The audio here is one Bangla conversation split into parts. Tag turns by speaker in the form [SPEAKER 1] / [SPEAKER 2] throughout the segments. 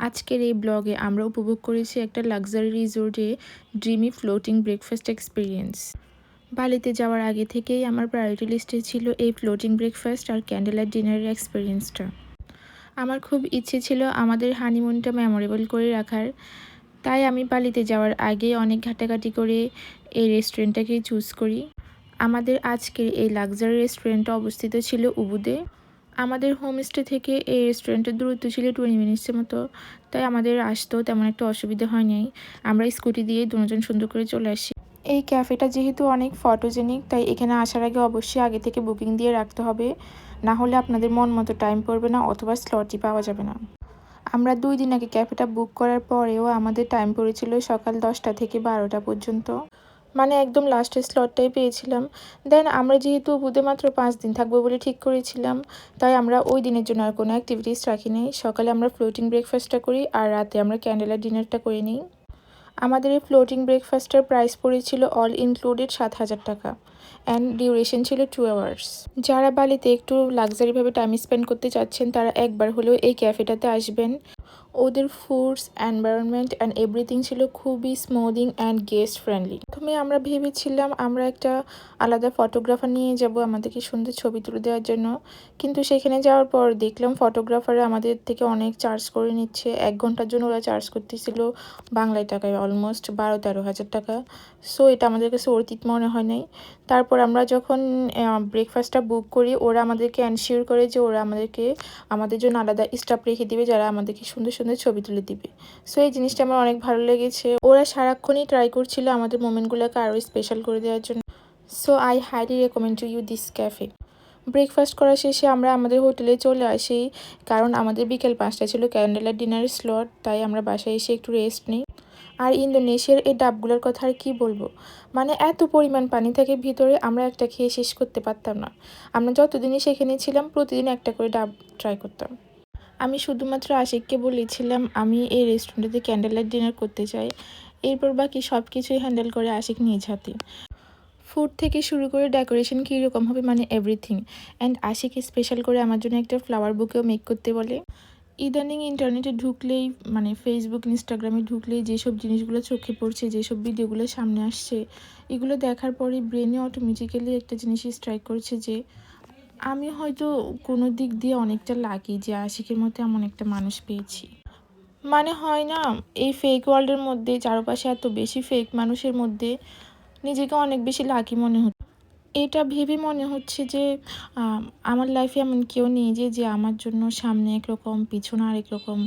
[SPEAKER 1] আজকের এই ব্লগে আমরা উপভোগ করেছি একটা লাক্সারি রিসোর্টে ড্রিমি ফ্লোটিং ব্রেকফাস্ট এক্সপিরিয়েন্স বালিতে যাওয়ার আগে থেকেই আমার প্রায়োরিটি লিস্টে ছিল এই ফ্লোটিং ব্রেকফাস্ট আর ক্যান্ডেল লাইট ডিনারের এক্সপিরিয়েন্সটা আমার খুব ইচ্ছে ছিল আমাদের হানিমুনটা মেমোরেবল করে রাখার। তাই আমি বালিতে যাওয়ার আগে অনেক ঘাটাঘাটি করে এই রেস্টুরেন্টটাকেই চুজ করি। আমাদের আজকের এই লাক্সারি রেস্টুরেন্টটা অবস্থিত ছিল উবুদে। আমাদের হোমস্টে থেকে এই রেস্টুরেন্টের দূরত্ব ছিল টোয়েন্টি মিনিটসের মতো। তাই আমাদের আসতেও তেমন একটা অসুবিধা হয় নাই আমরা স্কুটি দিয়ে দুজন সুন্দর করে চলে আসি। এই ক্যাফেটা যেহেতু অনেক ফটোজেনিক তাই এখানে আসার আগে অবশ্যই আগে থেকে বুকিং দিয়ে রাখতে হবে। না হলে আপনাদের মন মতো টাইম পড়বে না অথবা স্লটই পাওয়া যাবে না। আমরা দুই দিন আগে ক্যাফেটা বুক করার পরেও আমাদের টাইম পড়েছিল সকাল দশটা থেকে বারোটা পর্যন্ত। মানে একদম লাস্টের স্লটটাই পেয়েছিলাম। দেন আমরা যেহেতু বুধে মাত্র পাঁচ দিন থাকব বলে ঠিক করেছিলাম, তাই আমরা ওই দিনের জন্য আর কোনো অ্যাক্টিভিটিস রাখি নেই সকালে আমরা ফ্লোটিং ব্রেকফাস্টটা করি আর রাতে আমরা ক্যান্ডেলার ডিনারটা করে নিই। আমাদের এই ফ্লোটিং ব্রেকফাস্টের প্রাইস পড়েছিল অল ইনক্লুডেড সাত হাজার টাকা। অ্যান্ড ডিউরেশন ছিল টু আওয়ার্স যারা বালিতে একটু লাক্সারিভাবে টাইম স্পেন্ড করতে চাচ্ছেন, তারা একবার হলেও এই ক্যাফেটাতে আসবেন। ওদের ফুডস এনভায়রনমেন্ট অ্যান্ড এভরিথিং ছিল খুবই স্মুদিং অ্যান্ড গেস্ট ফ্রেন্ডলি প্রথমে আমরা ভেবেছিলাম আমরা একটা আলাদা ফটোগ্রাফার নিয়ে যাব, আমাদেরকে সুন্দর ছবি তুলে দেওয়ার জন্য। কিন্তু সেখানে যাওয়ার পর দেখলাম ফটোগ্রাফাররা আমাদের থেকে অনেক চার্জ করে নিচ্ছে। এক ঘণ্টার জন্য ওরা চার্জ করতেছিল বাংলায় টাকায় অলমোস্ট বারো তেরো হাজার টাকা। সো এটা আমাদের কাছে অতীত মনে হয় নাই। তারপর আমরা যখন ব্রেকফাস্টটা বুক করি, ওরা আমাদেরকে অ্যানশিওর করে যে ওরা আমাদেরকে, আমাদের জন্য আলাদা স্টাফ রেখে দিবে যারা আমাদেরকে সুন্দর সুন্দর ছবি তুলে দিবে। সো এই জিনিসটা আমার অনেক ভালো লেগেছে। ওরা সারাক্ষণই ট্রাই করছিল আমাদের মোমেন্টগুলোকে আরও স্পেশাল করে দেওয়ার জন্য। So I highly recommend to you this cafe breakfast করা শেষে আমরা আমাদের হোটেলে চলে আসি, কারণ আমাদের বিকেল পাঁচটা ছিল ক্যান্ডেলার ডিনারের স্লট তাই আমরা বাসায় এসে একটু রেস্ট নিই। আর ইন্দোনেশিয়ার এই ডাবগুলোর কথা আর কী বলব? মানে এত পরিমাণ পানি থাকে ভিতরে আমরা একটা খেয়ে শেষ করতে পারতাম না। আমরা যতদিনই সেখানে ছিলাম, প্রতিদিন একটা করে ডাব ট্রাই করতাম। আমি শুধুমাত্র আশিককে বলেছিলাম, আমি এই রেস্টুরেন্টে ক্যান্ডেল লাইট ডিনার করতে চাই। এরপর বাকি সব কিছুই হ্যান্ডেল করে আশিক নিজ হাতে। ফুড থেকে শুরু করে ডেকোরেশন কীরকম হবে মানে এভরিথিং অ্যান্ড আশিক স্পেশাল করে আমার জন্য একটা ফ্লাওয়ার বুকেও মেক করতে বলে। ইদানিং ইন্টারনেটে ঢুকলেই মানে ফেসবুক ইনস্টাগ্রামে ঢুকলেই যেসব জিনিসগুলো চোখে পড়ছে, যেসব ভিডিওগুলো সামনে আসছে, এগুলো দেখার পরে ব্রেনে অটোমেটিক্যালি একটা জিনিস স্ট্রাইক করছে যে, আমি হয়তো কোনো দিক দিয়ে অনেকটা লাগি যে আশিকের মতো এমন একটা মানুষ পেয়েছি। মানে হয় না, এই ফেক ওয়ার্ল্ডের মধ্যে, চারপাশে এত বেশি ফেক মানুষের মধ্যে, নিজেকে অনেক বেশি লাকি মনে হচ্ছে। এটা ভেবে মনে হচ্ছে যে আমার লাইফে এমন কেউ নেই যে যে আমার জন্য সামনে একরকম, পিছনে আরেক রকম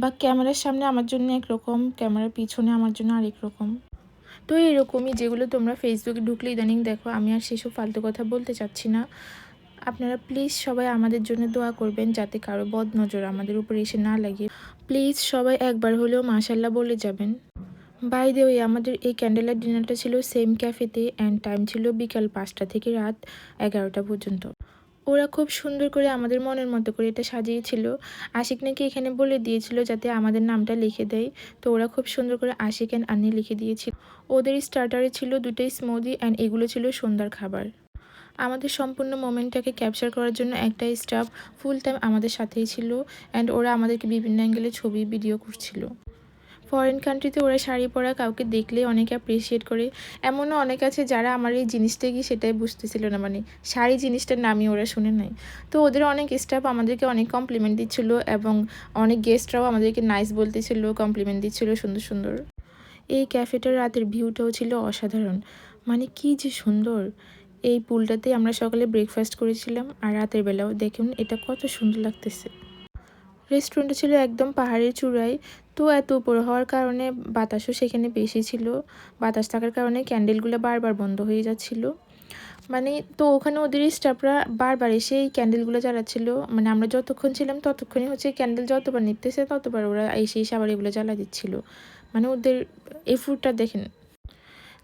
[SPEAKER 1] বা ক্যামেরার সামনে আমার জন্য একরকম ক্যামেরার পিছনে আমার জন্য আরেক রকম তো এরকমই যেগুলো তোমরা ফেসবুকে ঢুকলে ইদানিং দেখো, আমি আর সেসব ফালতু কথা বলতে চাচ্ছি না। আপনারা প্লিজ সবাই আমাদের জন্য দোয়া করবেন যাতে কারও বদ নজর আমাদের উপরে এসে না লাগে। প্লিজ সবাই একবার হলেও মাশাল্লাহ বলে যাবেন। বাই দে ওই আমাদের এই ক্যান্ডেলের ডিনারটা ছিল সেম ক্যাফেতে অ্যান্ড টাইম ছিল বিকাল পাঁচটা থেকে রাত এগারোটা পর্যন্ত। ওরা খুব সুন্দর করে আমাদের মনের মতো করে এটা সাজিয়েছিল। আশিক নাকি এখানে বলে দিয়েছিল যাতে আমাদের নামটা লিখে দেয়। তো ওরা খুব সুন্দর করে আশিক অ্যান্ড আনি লিখে দিয়েছিল। ওদের স্টার্টারে ছিল দুটোই স্মুদি অ্যান্ড এগুলো ছিল সন্ধ্যার খাবার। আমাদের সম্পূর্ণ মোমেন্টটাকে ক্যাপচার করার জন্য একটাই স্টাফ ফুল টাইম আমাদের সাথেই ছিল অ্যান্ড ওরা আমাদেরকে বিভিন্ন অ্যাঙ্গেলে ছবি ভিডিও করছিল। ফরেন কান্ট্রিতে ওরা শাড়ি পরা কাউকে দেখলে অনেকে অ্যাপ্রিসিয়েট করে। এমনও অনেক আছে যারা আমার এই জিনিসটা কি সেটাই বুঝতেছিল না মানে শাড়ি জিনিসটার নামই ওরা শুনে নাই। তো ওদের অনেক স্টাফ আমাদেরকে অনেক কমপ্লিমেন্ট দিচ্ছিল এবং অনেক গেস্টরাও আমাদেরকে নাইস বলতেছিল কমপ্লিমেন্ট দিচ্ছিল সুন্দর সুন্দর। এই ক্যাফেটার রাতের ভিউটাও ছিল অসাধারণ। মানে কি যে সুন্দর। এই পুলটাতে আমরা সকালে ব্রেকফাস্ট করেছিলাম আর রাতের বেলাও। দেখুন, এটা কত সুন্দর লাগতেছে। রেস্টুরেন্টটা ছিল একদম পাহাড়ের চূড়ায়। তো এত উপরে হওয়ার কারণে বাতাসও সেখানে বেশি ছিল। বাতাস থাকার কারণে ক্যান্ডেলগুলো বারবার বন্ধ হয়ে যাচ্ছিল। মানে তো ওখানে ওদের স্টাফরা বারবার এসে এই ক্যান্ডেলগুলো জ্বালাচ্ছিল। মানে আমরা যতক্ষণ ছিলাম ততক্ষণই হচ্ছে ক্যান্ডেল যতবার নিতেছে ততবার ওরা এসে এসে আবার এগুলো জ্বালা দিচ্ছিল। মানে ওদের এই ফুডটা দেখেন।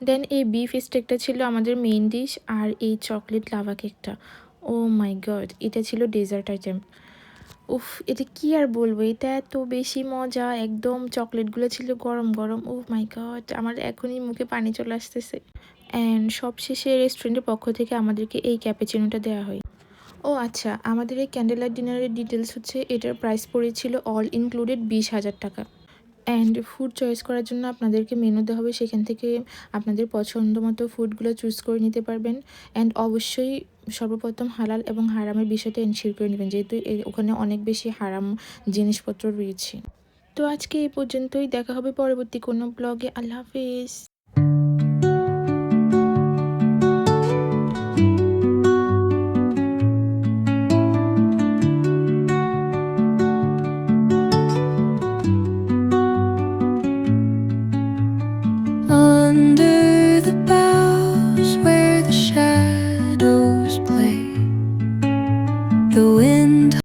[SPEAKER 1] দেন এই বিফ স্টেকটা ছিল আমাদের মেইন ডিশ আর এই চকলেট লাভা কেকটা ও মাই গড এটা ছিল ডেজার্ট আইটেম উফ, এটা কি আর বলব? এটা এত বেশি মজা। একদম চকলেটগুলো ছিল গরম গরম। ও মাই গড আমার এখনই মুখে পানি চলে আসতেছে। অ্যান্ড সবশেষে রেস্টুরেন্টের পক্ষ থেকে আমাদেরকে এই ক্যাপেচিনোটা দেওয়া হয়। ও আচ্ছা আমাদের এই ক্যান্ডেলার ডিনারের ডিটেলস হচ্ছে, এটার প্রাইস পড়েছিল অল ইনক্লুডেড বিশ হাজার টাকা। অ্যান্ড ফুড চয়েস করার জন্য আপনাদেরকে মেনুতে হবে। সেখান থেকে আপনাদের পছন্দ মতো ফুডগুলো চুজ করে নিতে পারবেন। অ্যান্ড অবশ্যই সর্বপ্রথম হালাল এবং হারামের বিষয়টা এনশিওর করে নেবেন, যেহেতু ওখানে অনেক বেশি হারাম জিনিসপত্র রয়েছে। তো আজকে এই পর্যন্তই। দেখা হবে পরবর্তী কোনো ব্লগে আল্লাহ হাফিজ।